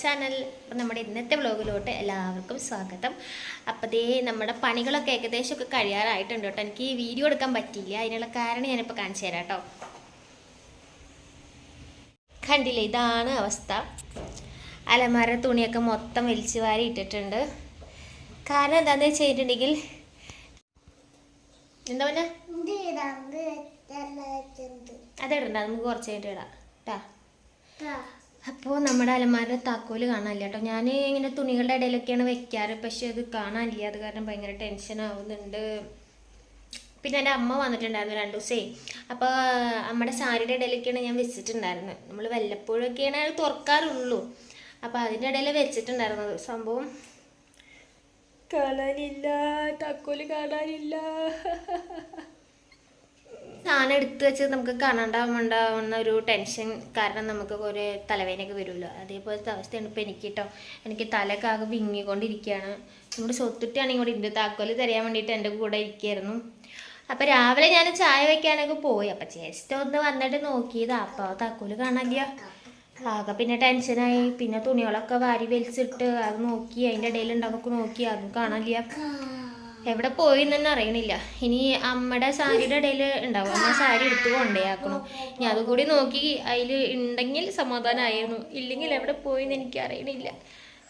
Channel അപ്പം നമ്മുടെ ഇന്നത്തെ വ്ലോഗിലോട്ട് എല്ലാവർക്കും സ്വാഗതം. അപ്പോൾ ദേ നമ്മുടെ പണികളൊക്കെ ഏകദേശമൊക്കെ കഴിയാറായിട്ടുണ്ട് കേട്ടോ. എനിക്ക് ഈ വീഡിയോ എടുക്കാൻ പറ്റിയില്ല. അതിനുള്ള കാരണം ഞാനിപ്പോൾ കാണിച്ചു തരാം കേട്ടോ. കണ്ടില്ലേ ഇതാണ് അവസ്ഥ. അലമാര തുണിയൊക്കെ മൊത്തം വലിച്ചു വാരി ഇട്ടിട്ടുണ്ട്. കാരണം എന്താണെന്ന് വെച്ചിട്ടുണ്ടെങ്കിൽ എന്താ പറഞ്ഞ അതിടണ്ട നമുക്ക് കുറച്ച് കഴിഞ്ഞിട്ട് ഇടാം. കേട്ടാ അപ്പോൾ നമ്മുടെ അലമാരുടെ താക്കോൽ കാണാനില്ല കേട്ടോ. ഞാൻ ഇങ്ങനെ തുണികളുടെ ഇടയിലൊക്കെയാണ് വെക്കാറ്. പക്ഷെ അത് കാണാനില്ല. അത് കാരണം ഭയങ്കര ടെൻഷൻ ആവുന്നുണ്ട്. പിന്നെ എന്റെ അമ്മ വന്നിട്ടുണ്ടായിരുന്നു രണ്ട് ദിവസേ. അപ്പോൾ അമ്മയുടെ സാരിയുടെ ഇടയിലൊക്കെയാണ് ഞാൻ വെച്ചിട്ടുണ്ടായിരുന്നത്. നമ്മൾ വല്ലപ്പോഴൊക്കെയാണ് അത് തുറക്കാറുള്ളൂ. അപ്പോൾ അതിന്റെ ഇടയിൽ വെച്ചിട്ടുണ്ടായിരുന്നത് സംഭവം കാണാനില്ല. താക്കോൽ കാണാനില്ല. സാധനം എടുത്തു വെച്ച് നമുക്ക് കാണാണ്ടാവുണ്ടാവുന്ന ഒരു ടെൻഷൻ കാരണം നമുക്ക് ഒരു തലവേദനയൊക്കെ വരുമല്ലോ അതേപോലത്തെ അവസ്ഥയാണ് ഇപ്പോൾ എനിക്ക് കേട്ടോ എനിക്ക് തലക്കാകെ വിങ്ങിക്കൊണ്ടിരിക്കുകയാണ്. നമ്മുടെ സ്വത്തുട്ടിയാണെങ്കിൽ കൂടി ഉണ്ട് താക്കോൽ തരാൻ വേണ്ടിയിട്ട് എന്റെ കൂടെ ഇരിക്കുകയായിരുന്നു. അപ്പോൾ രാവിലെ ഞാൻ ചായ വെക്കാനൊക്കെ പോയി. അപ്പം ജസ്റ്റ് ഒന്ന് വന്നിട്ട് നോക്കിയതാ. അപ്പോൾ താക്കോൽ കാണാനില്ല. ആകെ പിന്നെ ടെൻഷനായി പിന്നെ തുണികളൊക്കെ വാരി വലിച്ചിട്ട് അത് നോക്കി. അതിന്റെ ഇടയിൽ ഉണ്ടാകൊക്കെ നോക്കി. അതും കാണാനില്ല. എവിടെ പോയി എന്ന് തന്നെ അറിയണില്ല. ഇനി അമ്മയുടെ സാരിയുടെ ഇടയിൽ ഉണ്ടാവും. അമ്മ സാരി എടുത്ത് കൊണ്ടേയാക്കണം. ഇനി അതുകൂടി നോക്കി അതിൽ ഉണ്ടെങ്കിൽ സമാധാനമായിരുന്നു ഇല്ലെങ്കിൽ എവിടെ പോയി എന്ന് എനിക്ക് അറിയണില്ല.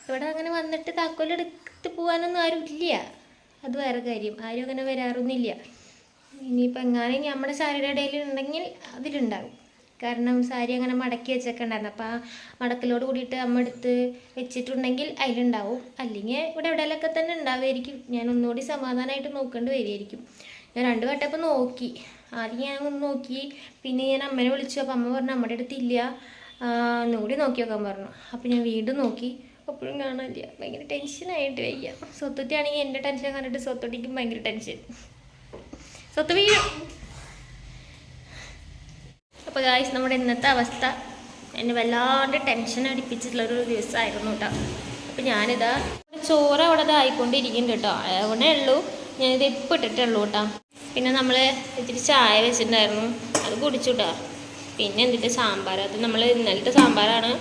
ഇവിടെ അങ്ങനെ വന്നിട്ട് താക്കോലെടുത്ത് പോകാനൊന്നും ആരും ഇല്ല. അത് വേറെ കാര്യം. ആരും അങ്ങനെ വരാറൊന്നുമില്ല. ഇനിയിപ്പോൾ എങ്ങാനും നമ്മുടെ സാരിയുടെ ഇടയിൽ ഉണ്ടെങ്കിൽ അതിലുണ്ടാവും. കാരണം സാരി അങ്ങനെ മടക്കി വെച്ചേക്കണ്ടായിരുന്നു. അപ്പം ആ മടക്കിലോട് കൂടിയിട്ട് അമ്മ എടുത്ത് വെച്ചിട്ടുണ്ടെങ്കിൽ അതിലുണ്ടാവും. അല്ലെങ്കിൽ ഇവിടെ എവിടെയെങ്കിലൊക്കെ തന്നെ ഉണ്ടാവുമായിരിക്കും. ഞാൻ ഒന്നുകൂടി സമാധാനമായിട്ട് നോക്കേണ്ടി വരുമായിരിക്കും ഞാൻ രണ്ട് വട്ടപ്പോൾ നോക്കി. ആദ്യം ഞാൻ ഒന്ന് നോക്കി. പിന്നെ ഞാൻ അമ്മനെ വിളിച്ചു. അപ്പോൾ അമ്മ പറഞ്ഞു അമ്മയുടെ അടുത്തില്ല. ഒന്നുകൂടി നോക്കി നോക്കാൻ പറഞ്ഞു. അപ്പോൾ ഞാൻ വീണ്ടും നോക്കി. അപ്പോഴും കാണാനില്ല. ഭയങ്കര ടെൻഷനായിട്ട് വയ്യ. സ്വത്തൊട്ടിയാണെങ്കിൽ എന്റെ ടെൻഷൻ കണ്ടിട്ട് സ്വത്തൊട്ടിക്കും ഭയങ്കര ടെൻഷൻ സ്വത്ത് വീഴും. അപ്പോൾ ഗായ്സ് നമ്മുടെ ഇന്നത്തെ അവസ്ഥ എന്നെ വല്ലാണ്ട് ടെൻഷൻ അടിപ്പിച്ചിട്ടുള്ളൊരു ദിവസമായിരുന്നു കേട്ടോ അപ്പോൾ ഞാനിതാ ചോറ് അവിടെ ഇതായിക്കൊണ്ടിരിക്കുന്നുണ്ട് കേട്ടോ അവിടെ ഉള്ളൂ. ഞാനിത് ഇപ്പം ഇട്ടിട്ടുള്ളൂ കേട്ടോ പിന്നെ നമ്മൾ ഇത്തിരി ചായ വെച്ചിട്ടുണ്ടായിരുന്നു. അത് കുടിച്ചു കേട്ടോ പിന്നെ എന്നിട്ട് സാമ്പാർ? അത് നമ്മൾ ഇന്നലത്തെ സാമ്പാറാണ്.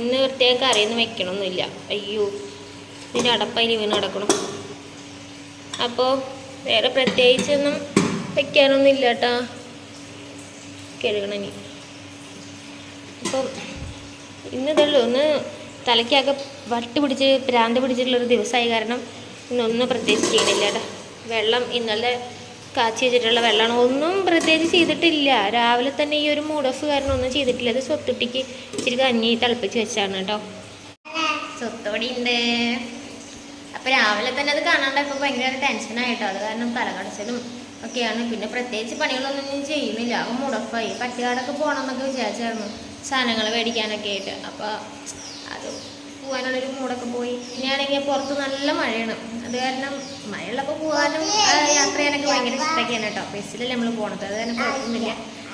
ഇന്ന് പ്രത്യേകം കറിയൊന്നും വെക്കണമൊന്നുമില്ല അയ്യോ ഇതിന്റെ അടപ്പയിൽ വീണ് കിടക്കണം. അപ്പോൾ വേറെ പ്രത്യേകിച്ചൊന്നും വെക്കാനൊന്നും ഇല്ല കേട്ടോ കഴുകണം ഇനി അപ്പം ഇന്നിതുള്ളൂ ഒന്ന് തലയ്ക്കൊക്കെ വട്ട് പിടിച്ച് പ്രാന്ത് പിടിച്ചിട്ടുള്ളൊരു ദിവസമായി കാരണം ഇന്നൊന്നും പ്രത്യേകിച്ച് ചെയ്യണില്ല കേട്ടോ. വെള്ളം ഇന്നലെ കാച്ചി വെച്ചിട്ടുള്ള വെള്ളമാണ്. ഒന്നും പ്രത്യേകിച്ച് ചെയ്തിട്ടില്ല. രാവിലെ തന്നെ ഈ ഒരു മൂഡ് ഓഫ് കാരണം ഒന്നും ചെയ്തിട്ടില്ല. അത് സ്വത്തുട്ടിക്ക് ഇച്ചിരി കഞ്ഞി തിളപ്പിച്ച് വെച്ചാണ് കേട്ടോ. സ്വത്തോടി ഉണ്ട് അപ്പം രാവിലെ തന്നെ അത് കാണാണ്ടപ്പോൾ ഭയങ്കര ടെൻഷനായിട്ടോ അത് കാരണം തലകടച്ചിലും ഒക്കെയാണ്. പിന്നെ പ്രത്യേകിച്ച് പണികളൊന്നും ഞാൻ ചെയ്യുന്നില്ല. അപ്പം മുടപ്പായി. പട്ടികാടൊക്കെ പോകണം എന്നൊക്കെ വിചാരിച്ചായിരുന്നു സാധനങ്ങൾ മേടിക്കാനൊക്കെ ആയിട്ട് അപ്പോൾ അത് പോകാനുള്ളൊരു മൂടൊക്കെ പോയി. ഇനിയാണെങ്കിൽ പുറത്ത് നല്ല മഴയാണ്. അത് കാരണം മഴയുള്ളപ്പോൾ പോകാനും യാത്ര ചെയ്യാനൊക്കെ ഭയങ്കര ഇഷ്ടമൊക്കെയാണ് കേട്ടോ. ബസ്സിലല്ലേ നമ്മൾ പോകണത് അത് തന്നെ കുഴപ്പമൊന്നുമില്ല.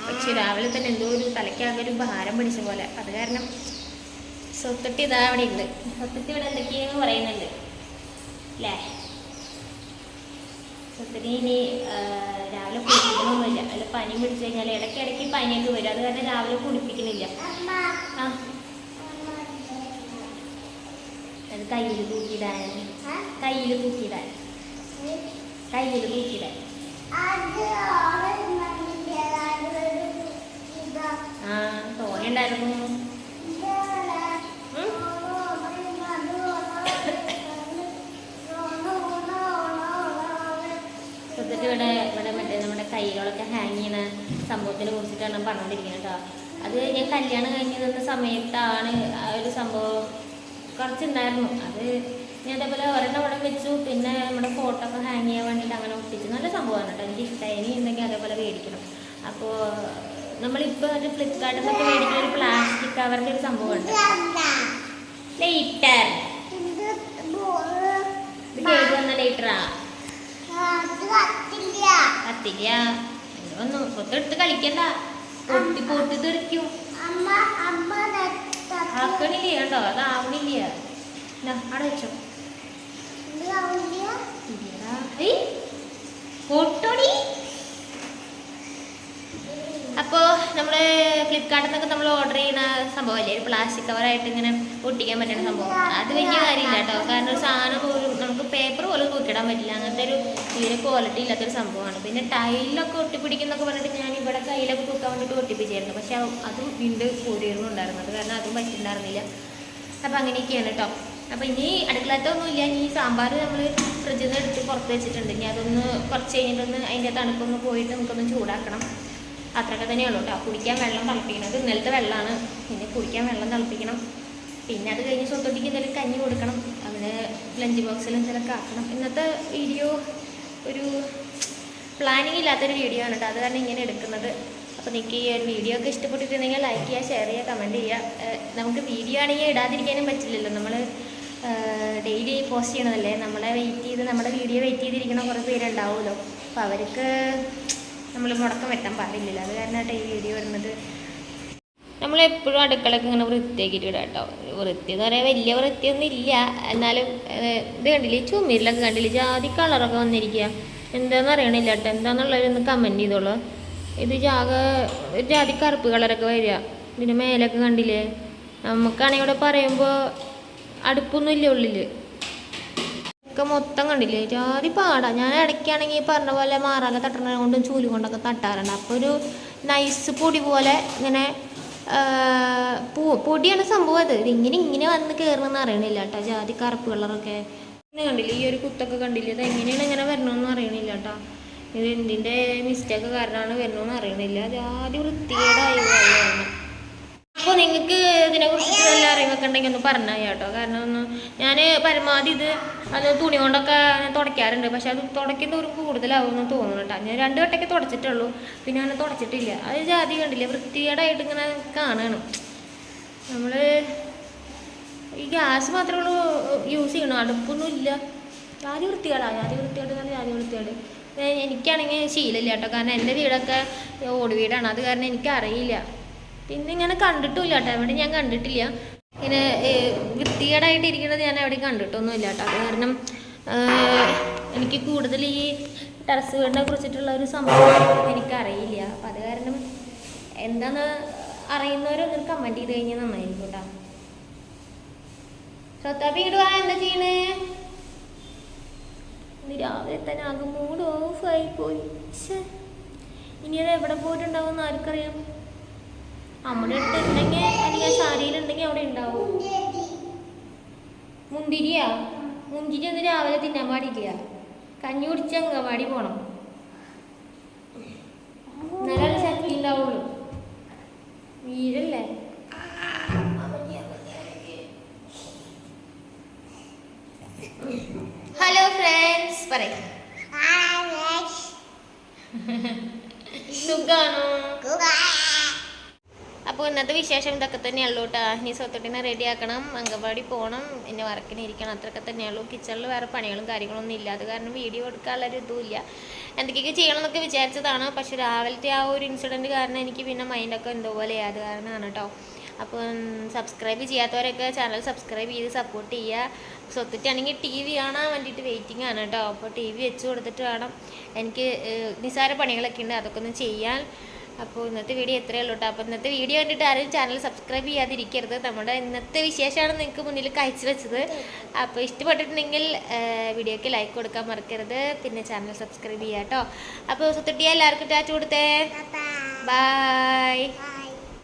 പക്ഷെ രാവിലെ തന്നെ എന്തോ ഒരു തലയ്ക്കാകെ ഒരു ഭാരം പിടിച്ച പോലെ. അത് കാരണം സ്വത്തിട്ട് ഇതാ അവിടെ ഉണ്ട് സ്വത്തിട്ട് ഇവിടെ എന്തൊക്കെയെന്ന് പറയുന്നുണ്ട്. അല്ലേ സ്വത്തിന് ഇനി രാവിലെ കുടിപ്പിക്കണമൊന്നുമില്ല അല്ല പനി പിടിച്ചു കഴിഞ്ഞാൽ ഇടയ്ക്ക് ഇടയ്ക്ക് പനിയൊക്കെ വരും. അത് കാരണം രാവിലെ കുടിപ്പിക്കണില്ല അത് കയ്യിൽ തൂക്കിയിടാൻ കയ്യിൽ തൂക്കിയിടാൻ. കയ്യിൽ തൂക്കിയിടാൻ. ആ തോന്നുണ്ടായിരുന്നു? സ്വത്തിട്ട് ഇവിടെ ഇവിടെ മറ്റേ നമ്മുടെ കൈകളൊക്കെ ഹാങ് ചെയ്യുന്ന സംഭവത്തിനെ കുറിച്ചിട്ടാണ് പറഞ്ഞുകൊണ്ടിരിക്കുന്നത് കേട്ടോ. അത് ഞാൻ കല്യാണം കഴിഞ്ഞ് നിന്ന സമയത്താണ് ആ ഒരു സംഭവം കുറച്ചുണ്ടായിരുന്നു. അത് ഞാൻ അതേപോലെ ഒരെണ്ണം അവിടെ വെച്ചു. പിന്നെ നമ്മുടെ ഫോട്ടോ ഒക്കെ ഹാങ് ചെയ്യാൻ വേണ്ടിയിട്ട് അങ്ങനെ ഒട്ടിച്ചു. നല്ല സംഭവമാണ് കേട്ടോ. എനിക്ക് ഇഷ്ടമായി. ഇനി ഉണ്ടെങ്കിൽ അതേപോലെ മേടിക്കണം. അപ്പോൾ നമ്മളിപ്പോൾ ഒരു ഫ്ലിപ്കാർട്ടിൽ നിന്നൊക്കെ മേടിക്കുന്ന ഒരു പ്ലാസ്റ്റിക് കവറിന്റെ ഒരു സംഭവമുണ്ട്. ലൈറ്റർ ഇത് കേട് വന്ന ലൈറ്ററാ കത്തില്ല. ഒന്നും സ്വത്തെടുത്ത് കളിക്കണ്ട. പൊട്ടി പൊട്ടി തെറിക്കും. ആക്കണില്ല കേട്ടോ. അത് ആവണില്ല അവിടെ വെച്ചോ. പൊട്ടോടി. അപ്പോൾ നമ്മൾ ഫ്ലിപ്കാർട്ടിൽ നിന്നൊക്കെ നമ്മൾ ഓർഡർ ചെയ്യുന്ന സംഭവമല്ലേ ഒരു പ്ലാസ്റ്റിക് കവറായിട്ട് ഇങ്ങനെ ഒട്ടിക്കാൻ പറ്റുന്ന സംഭവം. അത് വലിയ കാര്യമില്ല കേട്ടോ. കാരണം ഒരു സാധനം പോലും നമുക്ക് പേപ്പർ പോലും തൂക്കിടാൻ പറ്റില്ല. അങ്ങനത്തെ ഒരു തീരെ ക്വാളിറ്റി ഇല്ലാത്തൊരു സംഭവമാണ്. പിന്നെ ടൈലൊക്കെ ഒട്ടിപ്പിടിക്കുന്നൊക്കെ പറഞ്ഞിട്ട് ഞാൻ ഇവിടെ കയ്യിലൊക്കെ തൂക്കാൻ വേണ്ടിയിട്ട് ഒട്ടിപ്പിച്ചായിരുന്നു. പക്ഷെ അത് വീണ്ടും കൂടിയിരുന്നു ഉണ്ടായിരുന്നത് കാരണം അതും പറ്റുന്നുണ്ടായിരുന്നില്ല അപ്പോൾ അങ്ങനെയൊക്കെയാണ് കേട്ടോ. അപ്പോൾ ഇനി അടുക്കളത്തൊന്നുമില്ല ഇനി സാമ്പാർ നമ്മൾ ഫ്രിഡ്ജിൽ നിന്ന് എടുത്ത് പുറത്ത് വെച്ചിട്ടുണ്ട്. ഇനി അതൊന്ന് കുറച്ച് കഴിഞ്ഞിട്ടൊന്ന് അതിന്റെ തണുപ്പൊന്ന് പോയിട്ട് നമുക്കൊന്ന് ചൂടാക്കണം. അത്രയൊക്കെ തന്നെയുള്ളൂ കേട്ടോ. കുടിക്കാൻ വെള്ളം തിളപ്പിക്കണം ഇത് ഇന്നലത്തെ വെള്ളമാണ്. പിന്നെ കുടിക്കാൻ വെള്ളം തിളപ്പിക്കണം. പിന്നെ അത് കഴിഞ്ഞ് സ്വത്തൊട്ടിക്ക് എന്തെങ്കിലും കഞ്ഞി കൊടുക്കണം. അവിടെ ലഞ്ച് ബോക്സിൽ എന്തെങ്കിലുമൊക്കെ ആക്കണം. ഇന്നത്തെ വീഡിയോ ഒരു പ്ലാനിങ് ഇല്ലാത്തൊരു വീഡിയോ ആണ് കേട്ടോ. അത് ഇങ്ങനെ എടുക്കുന്നത്. അപ്പോൾ നിങ്ങൾക്ക് ഈ ഒരു വീഡിയോ ഒക്കെ ഇഷ്ടപ്പെട്ടിട്ടുണ്ടെങ്കിൽ ലൈക്ക് ചെയ്യുക ഷെയർ ചെയ്യുക കമന്റ് ചെയ്യുക. നമുക്ക് വീഡിയോ ആണെങ്കിൽ ഇടാതിരിക്കാനും പറ്റില്ലല്ലോ. നമ്മൾ ഡെയിലി പോസ്റ്റ് ചെയ്യണതല്ലേ? നമ്മളെ വെയിറ്റ് ചെയ്ത് നമ്മുടെ വീഡിയോ വെയിറ്റ് ചെയ്തിരിക്കുന്ന കുറേ പേരുണ്ടാവുമല്ലോ. അപ്പോൾ അവർക്ക് നമ്മൾ മുടക്കം വെട്ടാൻ പാടില്ലല്ലോ. അത് കാരണമായിട്ട് ഈ വീഡിയോ ഇടുന്നത്. നമ്മളെപ്പോഴും അടുക്കളൊക്കെ ഇങ്ങനെ വൃത്തിയാക്കിയിട്ട് ഇടാം കേട്ടോ വൃത്തി എന്ന് പറയാൻ വലിയ വൃത്തിയൊന്നും ഇല്ല. എന്നാലും ഇത് കണ്ടില്ലേ? ചുമരിലൊക്കെ കണ്ടില്ലേ? ജാതി കളറൊക്കെ വന്നിരിക്കുക എന്താണെന്ന് അറിയണില്ല കേട്ടോ എന്താണെന്നുള്ളവരൊന്ന് കമന്റ് ചെയ്തോളൂ. ഇത് ജാഗ ജാതി കറുപ്പ് കളറൊക്കെ വരിക. ഇതിന്റെ മേലൊക്കെ കണ്ടില്ലേ? നമുക്കാണെങ്കിൽ ഇവിടെ പറയുമ്പോൾ അടുപ്പൊന്നും ഇല്ല ഉള്ളിൽ ഒക്കെ മൊത്തം കണ്ടില്ലേ? ജാതി പാടാ. ഞാൻ ഇടയ്ക്കാണെങ്കിൽ ഈ പറഞ്ഞ പോലെ മാറാല തട്ടണ കൊണ്ടും ചൂലി കൊണ്ടൊക്കെ തട്ടാറുണ്ട്. അപ്പോൾ ഒരു നൈസ് പൊടി പോലെ ഇങ്ങനെ പൊടിയാണ് സംഭവം അത്. ഇതിങ്ങനെ ഇങ്ങനെ വന്ന് കയറണമെന്ന് അറിയണില്ല കേട്ടോ. ജാതി കറുപ്പ് കളറൊക്കെ. ഇത് കണ്ടില്ലേ? ഈ ഒരു കുത്തൊക്കെ കണ്ടില്ലേ? ഇത് എങ്ങനെയാണ് ഇങ്ങനെ വരണമെന്ന് അറിയണില്ല കേട്ടോ. ഇത് എന്തിന്റെ മിസ്റ്റേക്ക് കാരണമാണ് വരണമെന്ന് അറിയണില്ല. ജാതി വൃത്തികേടായി അപ്പോൾ നിങ്ങൾക്ക് ഇതിനെക്കുറിച്ച് വല്ല അറിവൊക്കെ ഉണ്ടെങ്കിൽ ഒന്ന് പറഞ്ഞാൽ കേട്ടോ. കാരണം ഒന്ന് ഞാൻ പരമാവധി ഇത് അത് തുണി കൊണ്ടൊക്കെ തുടയ്ക്കാറുണ്ട്. പക്ഷെ അത് തുടയ്ക്കുന്ന ഒരു കൂടുതലാവുമെന്ന് തോന്നുന്നു കേട്ടോ. ഞാൻ രണ്ട് വട്ടൊക്കെ തുടച്ചിട്ടുള്ളൂ. പിന്നെ അങ്ങനെ തുടച്ചിട്ടില്ല. അത് ജാതി കണ്ടില്ല? വൃത്തികേടായിട്ട് ഇങ്ങനെ കാണണം. നമ്മൾ ഈ ഗ്യാസ് മാത്രമേ ഉള്ളൂ യൂസ് ചെയ്യണം? അടുപ്പൊന്നും ഇല്ല. ജാതി വൃത്തികേടാ. ജാതി വൃത്തികേട് നല്ല ജാതി വൃത്തികേട്. എനിക്കാണെങ്കിൽ ശീലമില്ല കേട്ടോ. കാരണം എന്റെ വീടൊക്കെ ഓട് വീടാണ്. അത് കാരണം എനിക്കറിയില്ല. പിന്നെ ഇങ്ങനെ കണ്ടിട്ടുമില്ല കേട്ടോ എവിടെ ഞാൻ കണ്ടിട്ടില്ല. ഇങ്ങനെ വൃത്തികേടായിട്ട് ഇരിക്കുന്നത് ഞാൻ എവിടെയും കണ്ടിട്ടൊന്നുമില്ല കേട്ടോ. അത് കാരണം എനിക്ക് കൂടുതൽ ഈ ടെറസ് വീടിനെ കുറിച്ചിട്ടുള്ള ഒരു സംഭവം എനിക്കറിയില്ല. അപ്പം അത് കാരണം എന്താന്ന് അറിയുന്നവരൊന്നും കമന്റ് ചെയ്ത് കഴിഞ്ഞാൽ നന്നായിരിക്കും കേട്ടോ. സ്വത്താപ്പി എന്താ ചെയ്യണേ? രാവിലെ തന്നെ ആകെ മൂഡ് ഓഫായി പോയി. ഇനി അത് എവിടെ പോയിട്ടുണ്ടാവും ആർക്കറിയാം? നമ്മുടെ അടുത്ത് ഉണ്ടെങ്കിൽ അല്ലെങ്കിൽ സാരിയിലുണ്ടെങ്കിൽ അവിടെ ഉണ്ടാവും. മുന്തിരിയാ? മുന്തിരി ഒന്ന് രാവിലെ തിന്നാൻ പാടില്ല. കഞ്ഞി കുടിച്ച അങ്കവാടി പോണം. നല്ല ശക്തി ഉണ്ടാവുള്ളൂ. വീരല്ലേ? ഹലോ ഫ്രണ്ട്സ് പറയും. സുഖാണോ? അപ്പോൾ ഇന്നത്തെ വിശേഷം ഇതൊക്കെ തന്നെയുള്ളൂ കേട്ടോ ഇനി സ്വത്തൊട്ടിനെ റെഡിയാക്കണം അങ്കവാടി പോകണം പിന്നെ വർക്കിന് ഇരിക്കണം അത്രയൊക്കെ തന്നെയുള്ളൂ കിച്ചണിൽ വേറെ പണികളും കാര്യങ്ങളൊന്നും ഇല്ല. അത് കാരണം വീഡിയോ എടുക്കാനുള്ളൊരു ഇതുമില്ല എന്തൊക്കെയൊക്കെ ചെയ്യണം എന്നൊക്കെ വിചാരിച്ചതാണ്. പക്ഷെ രാവിലത്തെ ആ ഒരു ഇൻസിഡന്റ് കാരണം എനിക്ക് പിന്നെ മൈൻഡൊക്കെ എന്തോ പോലെ അത് കാരണമാണ് കേട്ടോ അപ്പോൾ സബ്സ്ക്രൈബ് ചെയ്യാത്തവരൊക്കെ ചാനൽ സബ്സ്ക്രൈബ് ചെയ്ത് സപ്പോർട്ട് ചെയ്യുക സ്വത്തിട്ടാണെങ്കിൽ ടി വി കാണാൻ വേണ്ടിയിട്ട് വെയിറ്റിംഗ് ആണ് കേട്ടോ അപ്പോൾ ടി വി വെച്ച് കൊടുത്തിട്ട് വേണം. എനിക്ക് നിസാര പണികളൊക്കെ ഉണ്ട്. അതൊക്കെ ഒന്ന് ചെയ്യാൻ. അപ്പോൾ ഇന്നത്തെ വീഡിയോ എത്രയേ ഉള്ളൂ കേട്ടോ. അപ്പോൾ ഇന്നത്തെ വീഡിയോ കണ്ടിട്ട് ആരും ചാനൽ സബ്സ്ക്രൈബ് ചെയ്യാതിരിക്കരുത്. നമ്മുടെ ഇന്നത്തെ വിശേഷമാണ് നിങ്ങൾക്ക് മുന്നിൽ കാഴ്ചവെച്ചത് അപ്പോൾ ഇഷ്ടപ്പെട്ടിട്ടുണ്ടെങ്കിൽ വീഡിയോക്ക് ലൈക്ക് കൊടുക്കാൻ മറക്കരുത്. പിന്നെ ചാനൽ സബ്സ്ക്രൈബ് ചെയ്യാം കേട്ടോ. അപ്പോൾ സുത്തുട്ടിയ എല്ലാവർക്കും ടാറ്റ് കൊടുത്തേ ബായ്